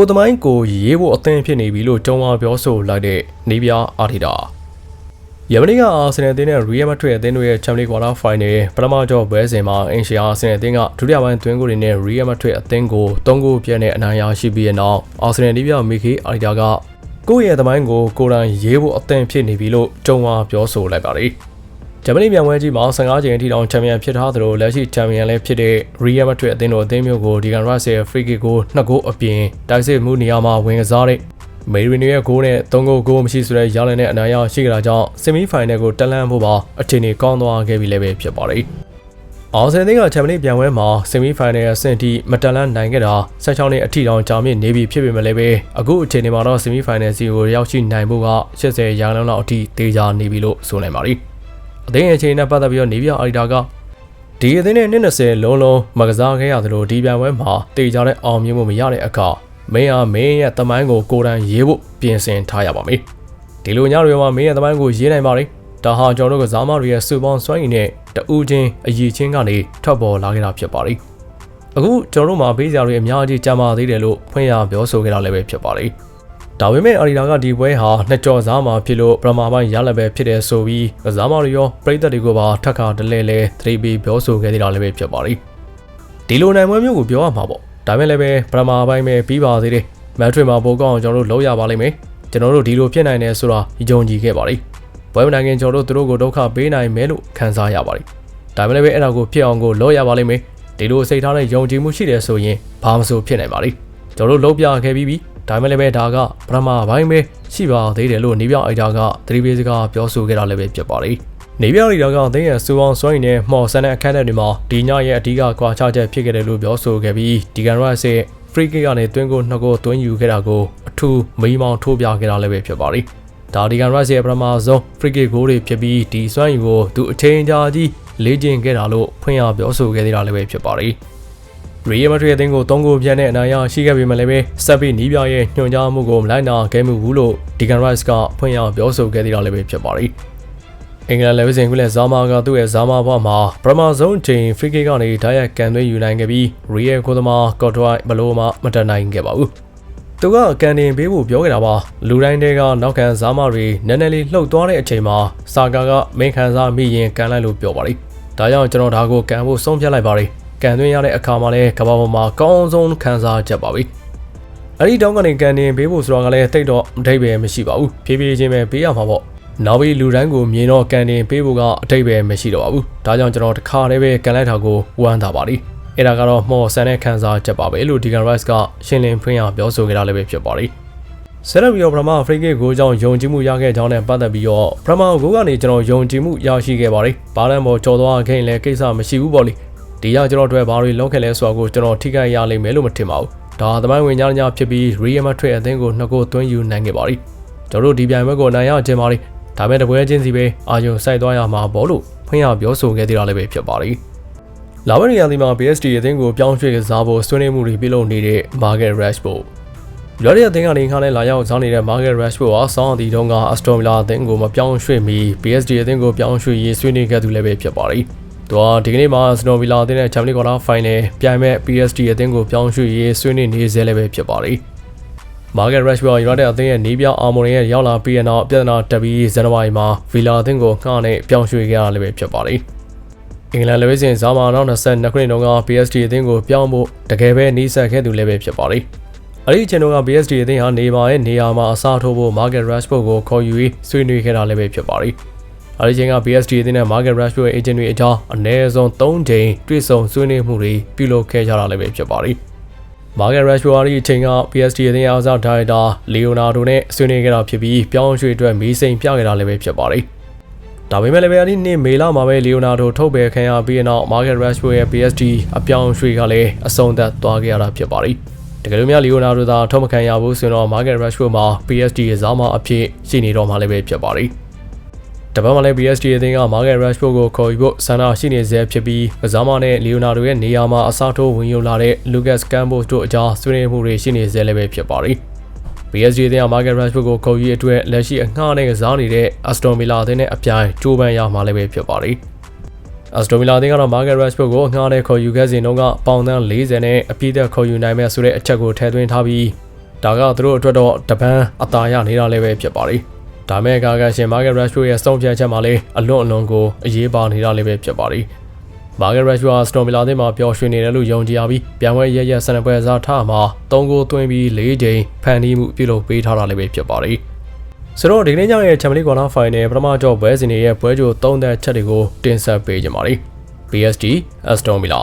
ကိုသမိုင်းကိုရေးဖို့အသင့်ဖြစ်နေပြီလို့တုံးအောင်ပြောဆိုလိုက်တဲ့နေပြအာထီတာယမနီကအာဆင်နယ်အသင်းနဲ့ရီယယ်မက်ဒရစ်အသင်းတို့ရဲ့ချန်ပီယံကွာတာဖိုင်နယ်ပထမကြောပွဲစဉ်မှာအင်ရှီအာဆင်နယ်အသင်းကဒုတိယပိုင်းသွင်းကိုတွေနဲ့ရီယယ်မက်ဒရစ်အသင်းကို၃ဂိုးပြည့်နဲ့အနိုင်ရရှိပြီးတဲ့နောက်အာဆင်နယ်နေပြမီခီအာထီတာကကိုယ့်ရဲ့သမိုင်းကိုကိုယ်တိုင်ရေးဖို့အသင့်ဖြစ်နေပြီလို့တုံးအောင်ပြောဆိုလိုက်ပါတယ် ဂျမနီမြန်ပွဲကြီးမှာ15ချိန်အထိတောင်ချန်ပီယံဖြစ်ထားသလိုလက်ရှိချန်ပီယံလည်းဖြစ်တဲ့ Real Madrid အသင်းတော်အသင်းမျိုးကိုဒီကန်ရက်ဆယ် free kick ကို2ဂိုးအပြင်တိုက်စစ်မှုနေရာမှာဝင်ကစားတဲ့မေရီနီရဲ့ဂိုးနဲ့3ဂိုးဂိုးမရှိဆိုတဲ့ရလန်နဲ့အနိုင်ရရှိကြတာကြောင့်ဆီမီဖိုင်နယ်ကိုတက်လန့်ဖို့ပါအခြေအနေကောင်းသွားခဲ့ပြီလည်းပဲဖြစ်ပါတယ်။အော်ဆယ်သင်းကချန်ပီယံပြန်ပွဲမှာဆီမီဖိုင်နယ်အဆင့်ထိမတက်လန့်နိုင်ခဲ့တာ16နှစ်အထိတောင်ကြာမြင့်နေပြီဖြစ်ပေမဲ့လည်းပဲအခုအခြေအနေမှာတော့ဆီမီဖိုင်နယ်စီကိုရောက်ရှိနိုင်ဖို့က80ရာခိုင်နှုန်းလောက်အထိတေးကြနေပြီလို့ဆိုနိုင်ပါတယ်။ အသင်းရဲ့အခြေအနေနဲ့ပတ်သက်ပြီးတော့နေပြအာရီတာကဒီအသင်းနဲ့နှစ်20လုံးလုံးမကစားခဲ့ရသလိုဒီပြိုင်ပွဲမှာတေချာတဲ့အောင်မြင်မှုမရတဲ့အခါမင်းအားမင်းရဲ့တမိုင်းကိုကိုယ်တိုင်ရေးဖို့ပြင်ဆင်ထားရပါမယ်ဒီလိုညတွေမှာမင်းရဲ့တမိုင်းကိုရေးနိုင်ပါလိမ့်ဒါဟာကျွန်တော်တို့ကစားမတွေရဲ့စုပေါင်းစွမ်းရည်နဲ့တူးချင်းအည်ချင်းကနေထွက်ပေါ်လာခဲ့တာဖြစ်ပါလိမ့်အခုကျွန်တော်တို့မှာပေးစရာတွေအများကြီးကြာမာသေးတယ်လို့ဖွင့်ရပြောဆိုခဲ့တာလည်းပဲဖြစ်ပါလိမ့် ဒါပေမဲ့အာရီတာကဒီပွဲဟာနှစ်ကြော်စားမှာဖြစ်လို့ပရမာပိုင်းရလက်ပဲဖြစ်တယ်ဆိုပြီးကစားမတွေရောပရိသတ်တွေကိုပါထက်ခါတလဲလဲသတိပေးပြောဆိုခဲ့သေးတာလည်းပဲဖြစ်ပါလိမ့်ဒီလိုနိုင်ပွဲမျိုးကိုပြောရမှာပေါ့ဒါပေမဲ့လည်းပဲပရမာပိုင်းပဲပြီးပါသေးတယ်မက်ထရစ်မှာပိုကောင်းအောင်ကျွန်တော်တို့လုပ်ရပါလိမ့်မယ်ကျွန်တော်တို့ဒီလိုဖြစ်နိုင်တယ်ဆိုတာယုံကြည်ခဲ့ပါလိမ့်ပွဲမနိုင်ခင်ကျွန်တော်တို့သူတို့ကိုဒုက္ခပေးနိုင်မယ်လို့ခံစားရပါလိမ့်ဒါပေမဲ့လည်းပဲအဲ့ဒါကိုဖြစ်အောင်ကိုလုပ်ရပါလိမ့်မယ်ဒီလိုစိတ်ထားနဲ့ယုံကြည်မှုရှိတယ်ဆိုရင်ဘာမှမဆိုဖြစ်နိုင်ပါလိမ့်ကျွန်တော်တို့လုပ်ပြခဲ့ပြီးပြီ ဒါမှလည်းပဲဒါကပထမပိုင်းပဲရှိပါသေးတယ်လို့နေပြောင်အိုက်တာကသတိပေးစကားပြောဆိုခဲ့တာလည်းပဲဖြစ်ပါတယ်။နေပြောင်အိုက်တာကအသိရစူအောင်စွမ်းရည်နဲ့မှော်ဆန်တဲ့အခက်အခဲတွေမှာဒီညရဲ့အဓိကကွာခြားချက်ဖြစ်ခဲ့တယ်လို့ပြောဆိုခဲ့ပြီးဒီကန်ရက်ရဲ့ free kick ကနေတွင်းကိုနှစ်ကိုတွင်းယူခဲ့တာကိုအထူးမိမောင်းထိုးပြခဲ့တာလည်းပဲဖြစ်ပါတယ်။ဒါဒီကန်ရက်ရဲ့ပထမဆုံး free kick ဂိုးတွေဖြစ်ပြီးဒီစွမ်းရည်ကိုသူအချိန်ကြာကြီးလေ့ကျင့်ခဲ့တာလို့ဖွင့်ရပြောဆိုခဲ့သေးတာလည်းပဲဖြစ်ပါတယ်။ ရီယယ်မက်ဒရစ်အသင်းကို3ဂိုးပြတ်တဲ့အနိုင်ရရှိခဲ့ပေမဲ့လည်းပဲဆက်ပြီးနီးပြရဲ့ညွှန်ကြားမှုကိုမလိုက်နာခဲ့မှုဘူးလို့ဒီကန်ရိုက်စ်ကဖွင့်ရပြောဆိုခဲ့သေးတာလည်းပဲဖြစ်ပါတယ်။အင်္ဂလန်လည်းစဉ်ခုလက်ဇာမာကသူ့ရဲ့ဇာမာဘွားမှာပရမဇုံးချိန်ဖရီကီကနေဓာတ်ရိုက်ကန်သွင်းယူနိုင်ခဲ့ပြီးရီယယ်ကိုသမားကော့ဒရိုက်ဘလိုမှမတက်နိုင်ခဲ့ပါဘူး။သူကကန်တင်ပေးဖို့ပြောခဲ့တာပါလူတိုင်းတွေကနောက်ခံဇာမာတွေနည်းနည်းလေးလှုပ်သွားတဲ့အချိန်မှာစာကာကမင်းခံစားမိရင်ကန်လိုက်လို့ပြောပါလိမ့်။ဒါကြောင့်ကျွန်တော်ဒါကိုကန်ဖို့ဆုံးဖြတ်လိုက်ပါလိမ့်။ ကန်သွင်းရတဲ့အခါမှာလည်းကဘာပေါ်မှာကောင်းဆုံးခံစားချက်ပါပဲအဲ့ဒီတောင်းကနေကန်တင်ပေးဖို့ဆိုတော့ကလည်းတိတ်တော့အထိပ္ပယ်မရှိပါဘူးဖြည်းဖြည်းချင်းပဲပေးရမှာပေါ့နောက်ပြီးလူတိုင်းကိုမြင်တော့ကန်တင်ပေးဖို့ကအထိပ္ပယ်မရှိတော့ပါဘူးဒါကြောင့်ကျွန်တော်တခါတည်းပဲကန်လိုက်တာကိုဝမ်းသာပါလိအဲ့ဒါကတော့မော်ဆန်တဲ့ခံစားချက်ပါပဲလို့ဒီကန်ရိုက်စ်ကရှင်းလင်းဖွင့်ရပြောဆိုခဲ့တာလည်းပဲဖြစ်ပါလိဆယ်ရပြီးတော့ပထမဖရိကစ်ကိုကြောင့်ယုံကြည်မှုရခဲ့ကြောင်းနဲ့ပတ်သက်ပြီးတော့ပထမကိုကနေကျွန်တော်ယုံကြည်မှုရရှိခဲ့ပါတယ်။ဘာလန်ပေါ်ကြော်သွားခဲ့ရင်လည်းကိစ္စမရှိဘူးပေါ့လေ။ ဒီရောက်ကျွန်တော်တို့ဘာတွေလုပ်ခဲ့လဲဆိုတာကိုကျွန်တော်ထိခိုက်ရလိမ့်မယ်လို့မထင်ပါဘူးဒါသမိုင်းဝင်ကြညာဖြစ်ပြီး Real Madrid အသင်းကိုနှစ်ကိုသွင်းယူနိုင်ခဲ့ပါပြီကျွန်တော်တို့ဒီပြိုင်ပွဲကိုနိုင်ရခြင်းပါလိဒါပေမဲ့တပွဲချင်းစီပဲအာယုံစိုက်သွားရမှာပေါ့လို့ဖွင့်ရပြောဆိုခဲ့သေးတာလည်းပဲဖြစ်ပါလိလာဝရီယာဒီမှာ PSG အသင်းကိုပြောင်းရွှေ့ကစားဖို့ဆွေးနွေးမှုတွေပြုလုပ်နေတဲ့ Market Rashford ရော်ရီအသင်းကနေခါနဲ့လာရောက်ဆောင်နေတဲ့ Market Rashford ဟာစောင်းအတီတုန်းက Aston Villa အသင်းကိုမပြောင်းရွှေ့မီ PSG အသင်းကိုပြောင်းရွှေ့ရေးဆွေးနွေးခဲ့သူလည်းပဲဖြစ်ပါလိမ့် သူကဒီကနေ့မှာစနိုဗီလာအသင်းနဲ့ချန်ပီယံကွာတာဖိုင်နယ်ပြိုင်မဲ့ PSG အသင်းကိုပြောင်းရွှေ့ရေးဆွေးနွေးနေစေလည်းပဲဖြစ်ပါတယ်။မာဂက်ရက်ရှ်ဘော်ယူနိုက်တက်အသင်းရဲ့နေပြောင်းအာမော်ရဲ့ရောက်လာပြီးတဲ့နောက်ပြဿနာတက်ပြီးဇန်နဝါရီမှာဗီလာအသင်းကိုငှားနဲ့ပြောင်းရွှေ့ခဲ့ရလည်းပဲဖြစ်ပါတယ်။အင်္ဂလန်လေဝစ်စင်ဇာမာနောက်22ခုနှစ်တုန်းက PSG အသင်းကိုပြောင်းဖို့တကယ်ပဲနှီးဆက်ခဲ့သူလည်းပဲဖြစ်ပါတယ်။အဲ့ဒီအချိန်တုန်းက PSG အသင်းဟာနေပါရဲ့နေရာမှာအစားထိုးဖို့ Market Rashford ကိုခေါ်ယူပြီးဆွေးနွေးခဲ့တာလည်းပဲဖြစ်ပါတယ်။ အဲဒီချိန်က BSD အသင်းနဲ့ Market Rashford ရဲ့ agent တွေအကြောင်းအနည်းဆုံး3ချိန်တွေ့ဆုံဆွေးနွေးမှုတွေပြုလုပ်ခဲ့ကြတာလည်းပဲဖြစ်ပါတယ်။ Market Rashford အချိန်က BSD အသင်းအားစားဒါရိုက်တာ Leonardo နဲ့ဆွေးနွေးခဲ့တာဖြစ်ပြီးပြောင်းရွှေ့အတွက်မီးစိန်ပြခဲ့တာလည်းပဲဖြစ်ပါတယ်။ဒါပေမဲ့လည်းပဲအဲဒီနေ့မေလမှာပဲ Leonardo ထုတ်ပယ်ခံရပြီးနောက် Market Rashford ရဲ့ BSD အပြောင်းရွှေ့ကလည်းအဆုံးသတ်သွားခဲ့ရတာဖြစ်ပါတယ်။တကယ်လို့များ Leonardo သာထုတ်မခံရဘူးဆိုတော့ Market Rashford မှာ PSG ရဲ့ဇာမအဖြစ်ရှိနေတော့မှလည်းပဲဖြစ်ပါတယ်။ တပတ်မှလည်း PSG အသင်းက Market Rashford ကိုခေါ်ယူဖို့ဆန္ဒရှိနေဆဲဖြစ်ပြီးကစားမနဲ့ Leonardo ရဲ့နေရာမှာအစားထိုးဝင်ရောက်လာတဲ့ Lucas Campos တို့အကြားဆွေးနွေးမှုတွေရှိနေဆဲလည်းပဲဖြစ်ပါတယ်။ PSG အသင်းက Market Rashford ကိုခေါ်ယူအတွက်လက်ရှိအငှားနဲ့ကစားနေတဲ့ Aston Villa အသင်းနဲ့အပြိုင်ကြိုးပမ်းရမှာလည်းပဲဖြစ်ပါတယ်။ Aston Villa အသင်းကတော့ Market Rashford ကိုအငှားနဲ့ခေါ်ယူခဲ့စဉ်တုန်းကပေါင်သန်း40နဲ့အပြည့်သက်ခေါ်ယူနိုင်မဲ့ဆိုတဲ့အချက်ကိုထည့်သွင်းထားပြီးဒါကသူတို့အတွက်တော့တပန်းအသာရနေတာလည်းပဲဖြစ်ပါတယ် ဒါမဲ့ကာကရှင် Market Rush ရဲ့စုံဖြတ်ချက်မှာလည်းအလွန်အလွန်ကိုအရေးပါနေတာလည်းပဲဖြစ်ပါတယ်မာဂရက်ရက်ရှူဟာစတိုမီလာသင်းမှာပျော်ရွှင်နေတယ်လို့ယုံကြည်ရပြီးပြန်ပွဲရရက်ဆန်နပွဲစားထားမှာ၃ဂိုးသွင်းပြီး၄ချိန်ဖန်တီးမှုပြုလုပ်ပေးထားတာလည်းပဲဖြစ်ပါတယ်။ဆိုတော့ဒီကနေ့ညရဲ့ချန်ပီယံလိကွာလာဖိုင်နယ်ပထမကြော့ပွဲစဉ်တွေရဲ့ပွဲကြို၃သက်ချက်တွေကိုတင်ဆက်ပေးကြပါမယ်။ PSG Aston Villa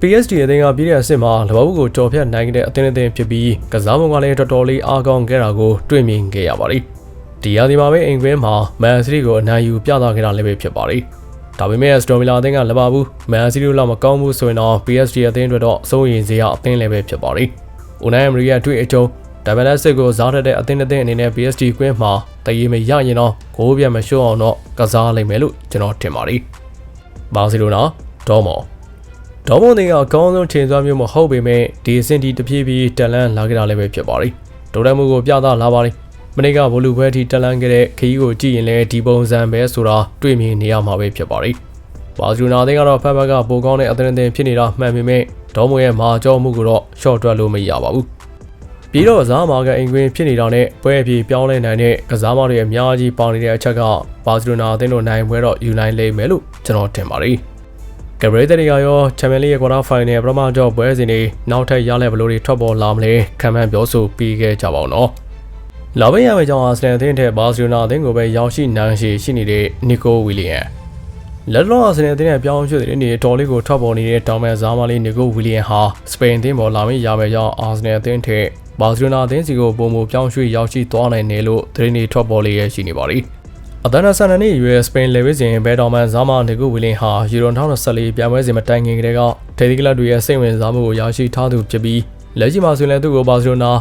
PSG အသင်းကပြည်တဲ့အဆင့်မှာလဘဘူးကိုကြော်ဖြတ်နိုင်တဲ့အသင်းအသင်းဖြစ်ပြီးကစားပုံကလည်းတော်တော်လေးအားကောင်းခဲ့တာကိုတွေ့မြင်ခဲ့ရပါတယ်။ ဒီရာသီမှာပဲအင်္ဂလန်မှာမန်စီးတီးကိုအနိုင်ယူပြသခဲ့တာလည်းပဲဖြစ်ပါတယ်။ဒါပေမဲ့စတိုမီလာအသင်းကလပါဘူးမန်စီးတီးလောက်မကောင်းဘူးဆိုရင်တော့ PSG အသင်းအတွက်တော့စိုးရိမ်စရာအသင်းလည်းပဲဖြစ်ပါတယ်။ဦးနိုင်အမရီရဲ့အတွေ့အကြုံဒါဗန်လက်စစ်ကိုစားထက်တဲ့အသင်းအသင်းအနေနဲ့ PSG ကွင်းမှာတည်ရမရရင်တော့ဂိုးပြတ်မရှုံးအောင်တော့ကစားလိမ့်မယ်လို့ကျွန်တော်ထင်ပါတယ်။ဘာစီလိုနာဒေါ်မော်ဒေါ်မော်တွေကအကောင်းဆုံးချိန်စွာမျိုးမဟုတ်ပေမဲ့ဒီအဆင့်ဒီတပြေးပြေးတန်လန်းလာကြတာလည်းပဲဖြစ်ပါတယ်။ဒိုတက်မှုကိုပြသလာပါတယ်။ မနေ့ကဘလူဘဲတီတက်လန်းခဲ့တဲ့ခရီးကိုကြည့်ရင်လည်းဒီပုံစံပဲဆိုတာတွေ့မြင်နေရမှာပဲဖြစ်ပါတယ်။ဘာဇူနာသိန်းကတော့ဖက်ဖက်ကပိုကောင်းတဲ့အသင်းအသင်းဖြစ်နေတာမှန်ပေမဲ့ဒေါ်မွေရဲ့မာကြောမှုကိုတော့ရှော့တွက်လို့မရပါဘူး။ပြီးတော့ကစားမာကအင်ကွင်းဖြစ်နေတာနဲ့ပွဲအပြေပြောင်းလဲနိုင်တဲ့ကစားမတွေအများကြီးပေါနေတဲ့အချက်ကဘာဇီလိုနာအသင်းတို့နိုင်ပွဲတော့ယူနိုင်လိမ့်မယ်လို့ကျွန်တော်ထင်ပါတယ်။ဂဘရီတရီကရောချန်ပီယံလိရဲ့ကွာတာဖိုင်နယ်ပထမကြော့ပွဲစဉ်တွေနောက်ထပ်ရလက်ဘလို့တွေထွက်ပေါ်လာမလဲခံမှန်းပြောဆိုပြီးခဲ့ကြပါဦးနော်။ လာဘေးရမယ့်ကြောင့်အာဆင်နယ်အသင်းထက်ဘာစီလိုနာအသင်းကိုပဲရောက်ရှိနိုင်ရှိရှိနေတဲ့နီကိုဝီလီယံလက်လောအာဆင်နယ်အသင်းရဲ့ပြောင်းရွှေ့တဲ့နေတော်လေးကိုထွက်ပေါ်နေတဲ့တောင်မဲဇာမာလီနီကိုဝီလီယံဟာစပိန်အသင်းပေါ်လာမယ့်ရမယ့်ကြောင့်အာဆင်နယ်အသင်းထက်ဘာစီလိုနာအသင်းစီကိုပုံမူပြောင်းရွှေ့ရောက်ရှိသွားနိုင်တယ်လို့သတင်းတွေထွက်ပေါ်လေရရှိနေပါသည်။အသနာဆန်နနီရွေစပိန်လေဝစ်စဉ်ဘဲတော်မန်ဇာမာနီကိုဝီလီယံဟာယူရို2024ပြိုင်ပွဲစဉ်မတိုင်ခင်ကတည်းကဒေသကလပ်တွေရဲ့စိတ်ဝင်စားမှုကိုရရှိထားသူဖြစ်ပြီးလက်ရှိမှာဆိုရင်သူ့ကိုဘာစီလိုနာ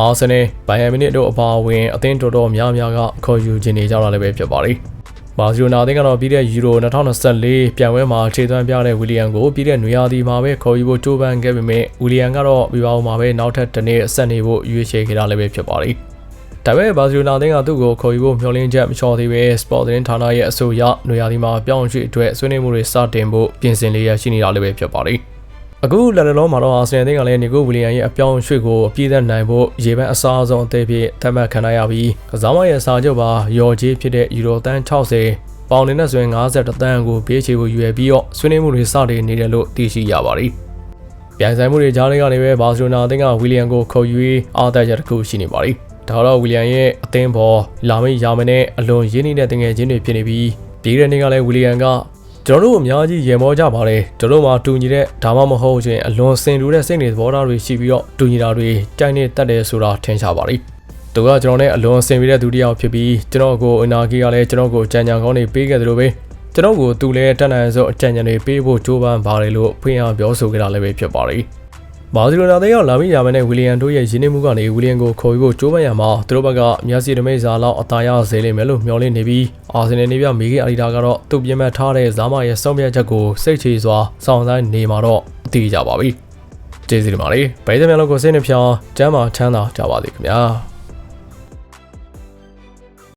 အာဆင်နယ်ဘိုင်ယန်မီနစ်တို့အပါအဝင်အသင်းတော်တော်များများကခေါ်ယူခြင်းနေကြတာလည်းပဲဖြစ်ပါတယ်။ဘာစီလိုနာအသင်းကတော့ပြီးတဲ့ယူရို2024ပြိုင်ပွဲမှာခြေသွမ်းပြတဲ့ဝီလီယံကိုပြီးတဲ့နွေရာသီမှာပဲခေါ်ယူဖို့ကြိုးပမ်းခဲ့ပေမဲ့ဝီလီယံကတော့ပြီးပါအောင်မှာပဲနောက်ထပ်တစ်နေ့အဆက်နေဖို့ရွေးချယ်ခဲ့တာလည်းပဲဖြစ်ပါတယ်။ဒါပေမဲ့ဘာစီလိုနာအသင်းကသူ့ကိုခေါ်ယူဖို့မျှော်လင့်ချက်မလျှော်သေးပဲစပေါ့သတင်းဌာနရဲ့အဆိုအရနွေရာသီမှာပြောင်းရွှေ့အတွက်ဆွေးနွေးမှုတွေစတင်ဖို့ပြင်ဆင်လေးရရှိနေတာလည်းပဲဖြစ်ပါတယ်။ အခုလက်လုံးမှာတော့အာဆင်နယ်အသင်းကလည်းနီကိုဝီလီယံရဲ့အပြောင်းအရွှေ့ကိုအပြည့်သက်နိုင်ဖို့ရေပန်းအစားဆုံးအသေးဖြစ်သတ်မှတ်ခံရပြီးကစားမရဲ့စာချုပ်ပါရော်ကြီးဖြစ်တဲ့ယူရိုတန်း60ပေါင်နေတဲ့ဆိုရင်50တန်းကိုပေးချေဖို့ယူရပြီးတော့ဆွေးနွေးမှုတွေစတင်နေတယ်လို့သိရှိရပါတယ်။ပြန်ဆိုင်မှုတွေကြားထဲကနေပဲဘာစီလိုနာအသင်းကဝီလီယံကိုခေါ်ယူရေးအားတက်ချက်တစ်ခုရှိနေပါတယ်။ဒါတော့ဝီလီယံရဲ့အသင်းပေါ်လာမယ့်ရာမနဲ့အလွန်ရင်းနှီးတဲ့တငယ်ချင်းတွေဖြစ်နေပြီးပြီးတဲ့နေ့ကလည်းဝီလီယံက ကျွန်တော်တို့အများကြီးရေမောကြပါတယ်ကျွန်တော်တို့မှာတူညီတဲ့ဒါမှမဟုတ်ရင်အလွန်စင်တူတဲ့စိတ်နေသဘောထားတွေရှိပြီးတော့တူညီတာတွေကြိုက်နေတတ်တယ်ဆိုတာထင်ရှားပါတယ်သူကကျွန်တော်နဲ့အလွန်ဆင်ပြီးတဲ့သူတစ်ယောက်ဖြစ်ပြီးကျွန်တော်ကိုအနာဂီကလည်းကျွန်တော်ကိုကြံကြံကောင်းနေပေးခဲ့တယ်လို့ပဲကျွန်တော်ကိုသူလည်းတက်နိုင်ဆုံးအကြံဉာဏ်တွေပေးဖို့ကြိုးပမ်းပါတယ်လို့ဖွင့်အောင်ပြောဆိုခဲ့တာလည်းပဲဖြစ်ပါတယ် ဘာစီလိုနာတဲ့ရောက်လာမိရမယ်နဲ့ဝီလီယံတို့ရဲ့ရင်းနှီးမှုကနေဝီလီယံကိုခေါ်ယူဖို့ကြိုးပမ်းရမှာသူတို့ဘက်ကမျက်စိတမိတ်စာလောက်အသာရစေလိမ့်မယ်လို့မျှော်လင့်နေပြီးအာဆင်နယ်နေပြမေဂီအလီတာကတော့သူ့ပြင်းမဲ့ထားတဲ့ဇာမရဲ့စောင့်ပြတ်ချက်ကိုစိတ်ချစွာစောင့်ဆိုင်နေမှာတော့အသိကြပါပြီကျေးဇူးတင်ပါတယ်ဗိုင်းသမ ्या လို့ကိုစိတ်နှဖြောင်းကျမ်းမာချမ်းသာကြပါစေခင်ဗျာ